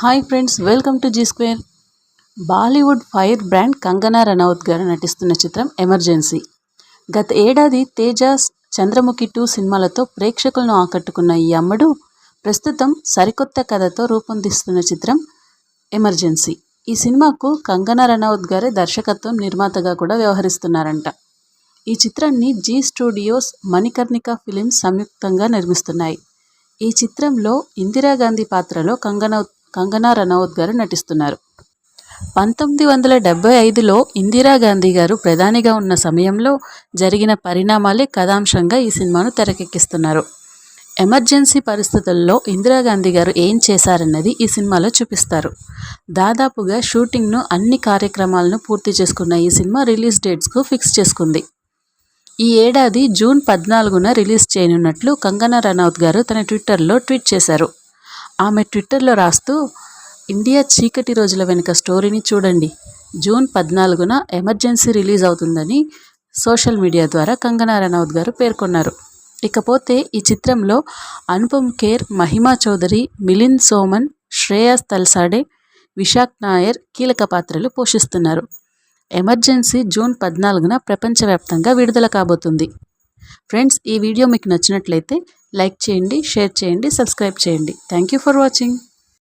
Hi friends welcome to Zee square Bollywood fire brand Kangana Ranaut garu నటిస్తున్న చిత్రం emergency గత ఏడాది Tejas Chandramukhi two సినిమాలతో ప్రేక్షకులను ఆకట్టుకున్న ఈ అమ్మడు ప్రస్తుతం సరికొత్త కథతో రూపొందిస్తున్న చిత్రం ఎమర్జెన్సీ ఈ సినిమాకు కంగనా రనౌత్ గారే దర్శకత్వం నిర్మాతగా కూడా వ్యవహరిస్తున్నారంట. ఈ చిత్రాన్ని జీ స్టూడియోస్ మణికర్ణిక ఫిలిమ్స్ సంయుక్తంగా నిర్మిస్తున్నాయి. ఈ చిత్రంలో ఇందిరాగాంధీ పాత్రలో కంగనా కంగనా రనౌత్ గారు నటిస్తున్నారు. పంతొమ్మిది వందల డెబ్బై ఐదులో ఇందిరాగాంధీ గారు ప్రధానిగా ఉన్న సమయంలో జరిగిన పరిణామాలే కథాంశంగా ఈ సినిమాను తెరకెక్కిస్తున్నారు. ఎమర్జెన్సీ పరిస్థితుల్లో ఇందిరాగాంధీ గారు ఏం చేశారన్నది ఈ సినిమాలో చూపిస్తారు. దాదాపుగా షూటింగ్ను అన్ని కార్యక్రమాలను పూర్తి చేసుకున్న ఈ సినిమా రిలీజ్ డేట్స్కు ఫిక్స్ చేసుకుంది. ఈ ఏడాది జూన్ పద్నాలుగున రిలీజ్ చేయనున్నట్లు కంగనా రనౌత్ గారు తన ట్విట్టర్లో ట్వీట్ చేశారు. ఆమె ట్విట్టర్లో రాస్తూ ఇండియా చీకటి రోజుల వెనుక స్టోరీని చూడండి. జూన్ పద్నాలుగున ఎమర్జెన్సీ రిలీజ్ అవుతుందని సోషల్ మీడియా ద్వారా కంగనా రనౌత్ గారు పేర్కొన్నారు. ఇకపోతే ఈ చిత్రంలో అనుపమ్ ఖేర్ మహిమా చౌదరి మిలింద్ సోమన్ శ్రేయాస్ తల్సాడే విశాఖ్ నాయర్ కీలక పాత్రలు పోషిస్తున్నారు. ఎమర్జెన్సీ జూన్ పద్నాలుగున ప్రపంచవ్యాప్తంగా విడుదల కాబోతుంది. ఫ్రెండ్స్ ఈ వీడియో మీకు నచ్చినట్లయితే లైక్ చేయండి షేర్ చేయండి సబ్స్క్రైబ్ చేయండి. Thank you for watching